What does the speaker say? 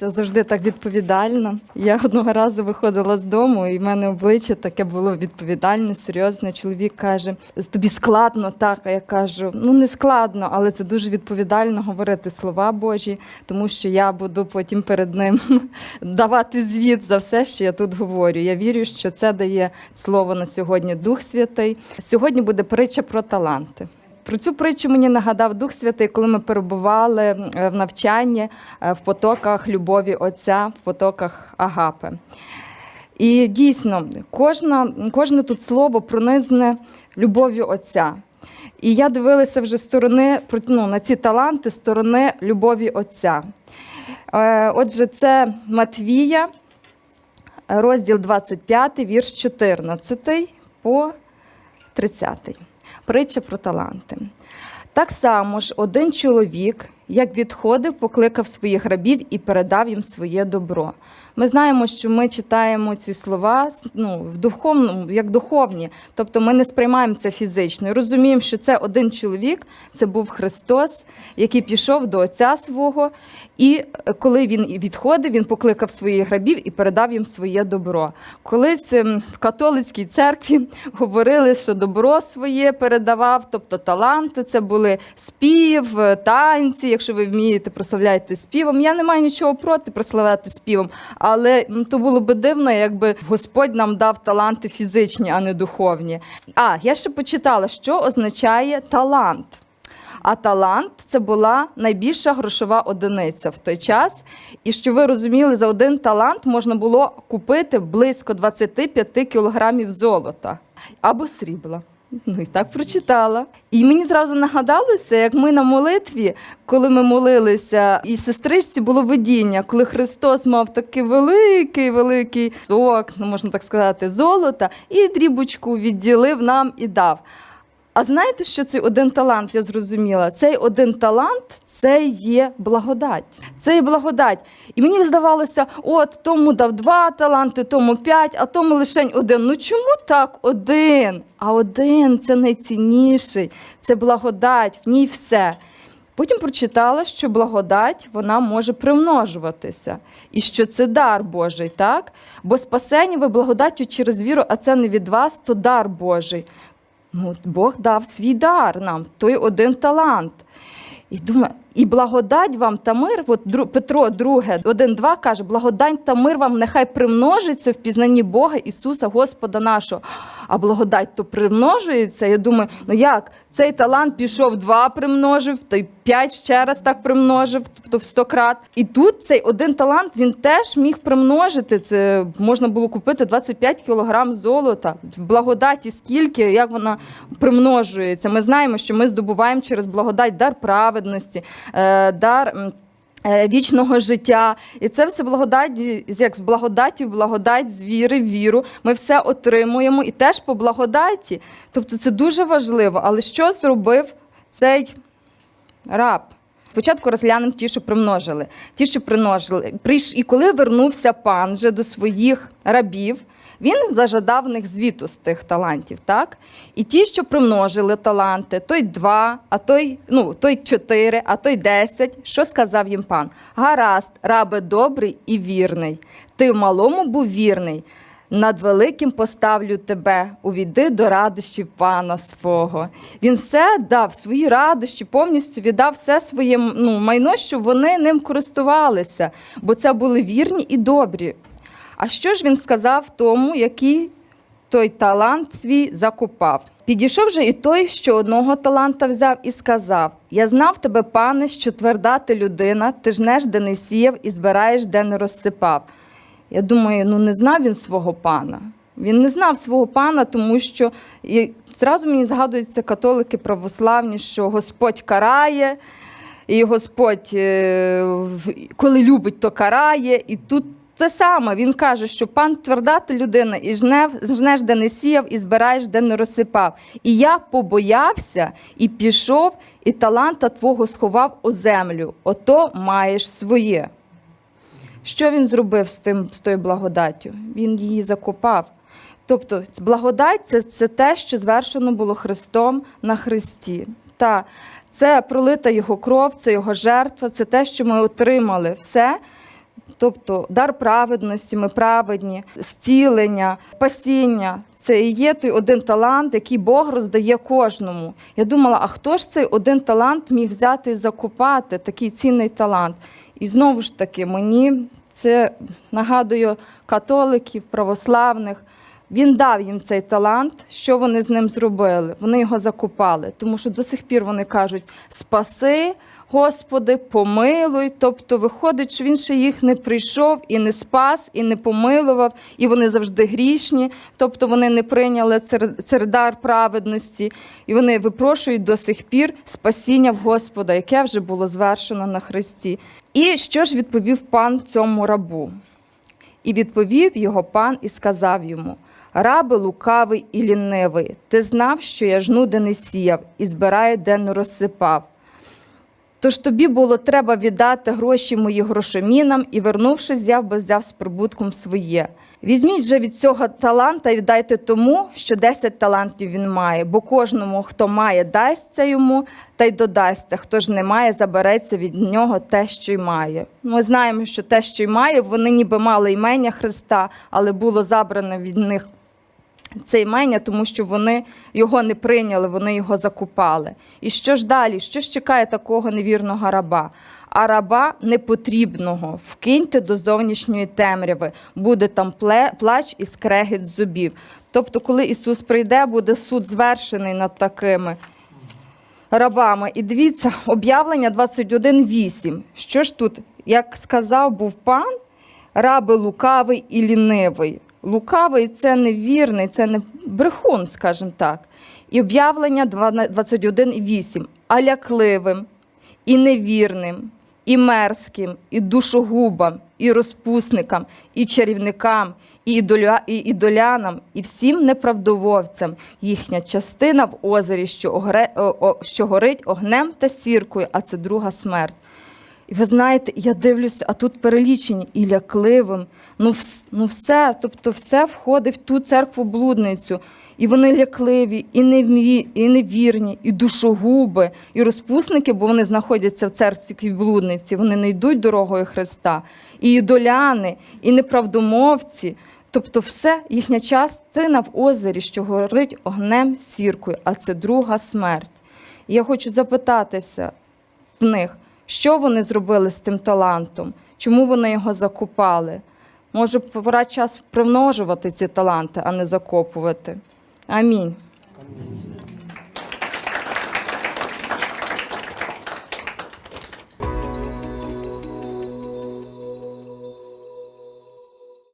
Це завжди так відповідально. Я одного разу виходила з дому, і в мене обличчя таке було відповідальне, серйозне. Чоловік каже: тобі складно так. А я кажу: ну не складно, але це дуже відповідально говорити слова Божі, тому що я буду потім перед ним давати звіт за все, що я тут говорю. Я вірю, що це дає слово на сьогодні Дух Святий. Сьогодні буде притча про таланти. Про цю притчу мені нагадав Дух Святий, коли ми перебували е, в навчанні е, в потоках любові Отця, в потоках Агапи. І дійсно, кожна, кожне тут слово пронизне любов'ю Отця. І я дивилася вже сторони ну, на ці таланти, сторони любові Отця. Е, Отже, це Матвія, розділ 25, вірш 14 по 30. Притча про таланти. Так само ж один чоловік, як відходив, покликав своїх рабів і передав їм своє добро. Ми знаємо, що ми читаємо ці слова ну, в духовному, як духовні, тобто ми не сприймаємо це фізично. І розуміємо, що це один чоловік, це був Христос, який пішов до Отця свого, і е, коли він відходив, він покликав своїх рабів і передав їм своє добро. Колись ем, в католицькій церкві говорили, що добро своє передавав, тобто таланти, це були спів, е, танці. Якщо ви вмієте, прославляйте співом. Я не маю нічого проти прославляти співом, але то було би дивно, якби Господь нам дав таланти фізичні, а не духовні. А я ще почитала, що означає талант. А талант це була найбільша грошова одиниця в той час. І що ви розуміли, за один талант можна було купити близько 25 кілограмів золота або срібла. Ну і так прочитала. І мені зразу нагадалося, як ми на молитві, коли ми молилися, і сестричці було видіння, коли Христос мав такий великий, великий сок, ну можна так сказати, золота, і дрібочку відділив нам і дав. А знаєте, що цей один талант, я зрозуміла? Цей один талант це є благодать. Це є благодать. І мені здавалося, от тому дав два таланти, тому п'ять, а тому лише один. Ну чому так один? А один це найцінніший, це благодать, в ній все. Потім прочитала, що благодать вона може примножуватися, і що це дар Божий, так? Бо спасені ви благодаттю через віру, а це не від вас, то дар Божий. Ну, Бог дав свій дар нам, той один талант. І думаю, і благодать вам та мир, от Петро 2, 1, каже, благодать та мир вам нехай примножиться в пізнанні Бога Ісуса, Господа нашого. А благодать то примножується. Я думаю, ну як? Цей талант пішов два примножив, той п'ять ще раз так примножив, тобто в сто крат. І тут цей один талант він теж міг примножити. Це можна було купити 25 кілограм золота. В благодаті скільки, як вона примножується. Ми знаємо, що ми здобуваємо через благодать дар праведності, дар. е, Вічного життя, і це все благодать, як з благодаті благодать, з віри віру. Ми все отримуємо і теж по благодаті. Тобто це дуже важливо. Але що зробив цей раб? Спочатку розглянемо ті, що примножили. Ті, що примножили. І коли вернувся пан вже до своїх рабів, він зажадав в них звіту з тих талантів, так? І ті, що примножили таланти, той два, а той, ну, той чотири, а той десять. Що сказав їм пан? Гаразд, рабе добрий і вірний. Ти в малому був вірний. Над великим поставлю тебе, увійди до радощів пана свого. Він все дав свої радощі, повністю віддав все своє ну, майно, щоб вони ним користувалися, бо це були вірні і добрі. А що ж він сказав тому, який той талант свій закопав? Підійшов же і той, що одного таланта взяв, і сказав: Я знав тебе, пане, що тверда ти людина, ти жнеш, де не сіяв, і збираєш, де не розсипав. Я думаю, ну не знав він свого пана. Він не знав свого пана, тому що і зразу мені згадуються католики православні, що Господь карає, і Господь, е, коли любить, то карає. І тут те саме. Він каже, що пан тверда ти людина, і жнев, жнеш, де не сіяв, і збираєш, де не розсипав. І я побоявся і пішов, і таланта твого сховав у землю. Ото маєш своє. Що він зробив з тим з тою благодаттю? Він її закопав. Тобто, благодать це, це те, що звершено було Христом на Христі. Та це пролита його кров, це його жертва, це те, що ми отримали. Все Тобто дар праведності, ми праведні, зцілення, спасіння. Це і є той один талант, який Бог роздає кожному. Я думала, а хто ж цей один талант міг взяти і закупати, такий цінний талант? І знову ж таки, мені це нагадує католиків, православних. Він дав їм цей талант. Що вони з ним зробили? Вони його закупали, тому що до сих пір вони кажуть: спаси, Господи, помилуй. Тобто виходить, що він ще їх не прийшов і не спас, і не помилував, і вони завжди грішні. Тобто вони не прийняли цер- цей дар праведності, і вони випрошують до сих пір спасіння в Господа, яке вже було звершено на Христі. І що ж відповів пан цьому рабу? І відповів його пан і сказав йому: Раби лукавий і лінивий, ти знав, що я жну, де не сіяв, і збираю, де не розсипав. Тож тобі було треба віддати гроші мої грошомінам, і, вернувшись, взяв би взяв з прибутком своє. Візьміть же від цього таланта і віддайте тому, що 10 талантів він має, бо кожному, хто має, дасться йому, та й додасться. Хто ж не має, забереться від нього те, що й має. Ми знаємо, що те, що й має, вони ніби мали імення Христа, але було забрано від них це імення, тому що вони його не прийняли, вони його закупали. І що ж далі? Що ж чекає такого невірного раба? А раба непотрібного вкиньте до зовнішньої темряви, буде там плач і скрегіт зубів. Тобто, коли Ісус прийде, буде суд звершений над такими рабами. І дивіться, об'явлення 21.8. Що ж тут, як сказав був пан, раби лукавий і лінивий. Лукавий це невірний, це не брехун, скажімо так. І об'явлення 21.8. А лякливим, і невірним, і мерзким, і душогубам, і розпусникам, і чарівникам, і, ідоля, і ідолянам, і всім неправдововцям їхня частина в озері, що горить огнем та сіркою, а це друга смерть. І ви знаєте, я дивлюся, а тут перелічені і лякливим. Ну, вс- ну все, тобто все входить в ту церкву блудницю. І вони лякливі, і, неві, і невірні, і душогуби, і розпусники, бо вони знаходяться в церкві блудниці, вони не йдуть дорогою Христа, і ідоляни, і неправдомовці. Тобто, все їхня частина в озері, що горить огнем сіркою, а це друга смерть. І я хочу запитатися в них, що вони зробили з цим талантом, чому вони його закопали. Може, пора час примножувати ці таланти, а не закопувати. Амінь.